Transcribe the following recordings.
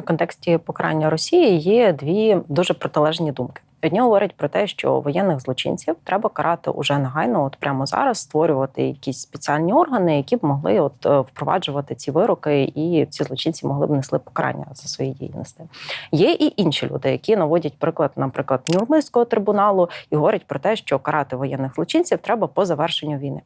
У контексті покарання Росії є дві дуже протилежні думки. Одні говорять про те, що воєнних злочинців треба карати уже негайно, от прямо зараз створювати якісь спеціальні органи, які б могли от е, впроваджувати ці вироки, і ці злочинці могли б несли покарання за свої дії нести. Є і інші люди, які наводять приклад, наприклад, Нюрнберзького трибуналу і говорять про те, що карати воєнних злочинців треба по завершенню війни.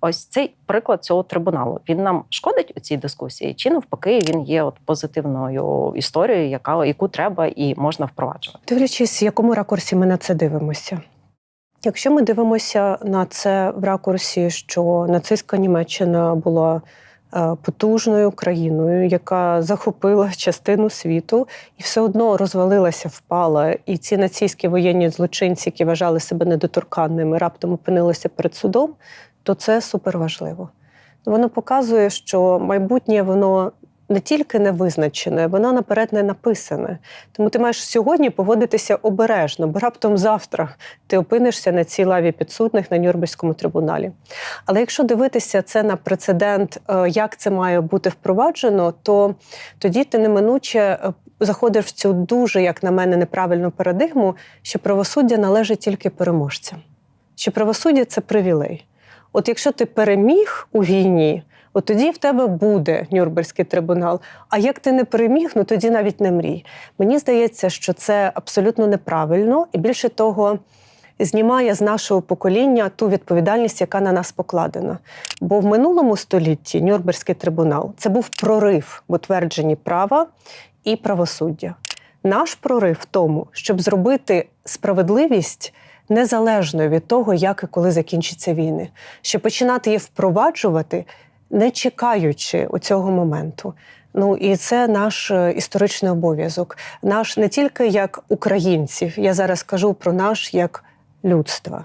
Ось цей приклад цього трибуналу він нам шкодить у цій дискусії, чи навпаки він є от позитивною історією, яка яку треба і можна впроваджувати. Дивлячись, в якому ракурсі ми на це дивимося. Якщо ми дивимося на це в ракурсі, що нацистська Німеччина була е, потужною країною, яка захопила частину світу і все одно розвалилася, впала. І ці нацистські воєнні злочинці, які вважали себе недоторканними, раптом опинилися перед судом, то це суперважливо. Воно показує, що майбутнє воно не тільки не визначене, воно наперед не написане. Тому ти маєш сьогодні поводитися обережно, бо раптом завтра ти опинишся на цій лаві підсудних на Нюрнберзькому трибуналі. Але якщо дивитися це на прецедент, е, як це має бути впроваджено, то тоді ти неминуче е, заходиш в цю дуже, як на мене, неправильну парадигму, що правосуддя належить тільки переможцям, що правосуддя це привілей. От якщо ти переміг у війні, от тоді в тебе буде Нюрнберзький трибунал. А як ти не переміг, ну тоді навіть не мрій. Мені здається, що це абсолютно неправильно, і більше того, знімає з нашого покоління ту відповідальність, яка на нас покладена. Бо в минулому столітті Нюрнберзький трибунал це був прорив в утвердженні права і правосуддя. Наш прорив в тому, щоб зробити справедливість незалежною від того, як і коли закінчаться війни, щоб починати її впроваджувати, не чекаючи цього моменту. Ну і це наш е, історичний обов'язок. Наш не тільки як українців, я зараз кажу про наш як людства.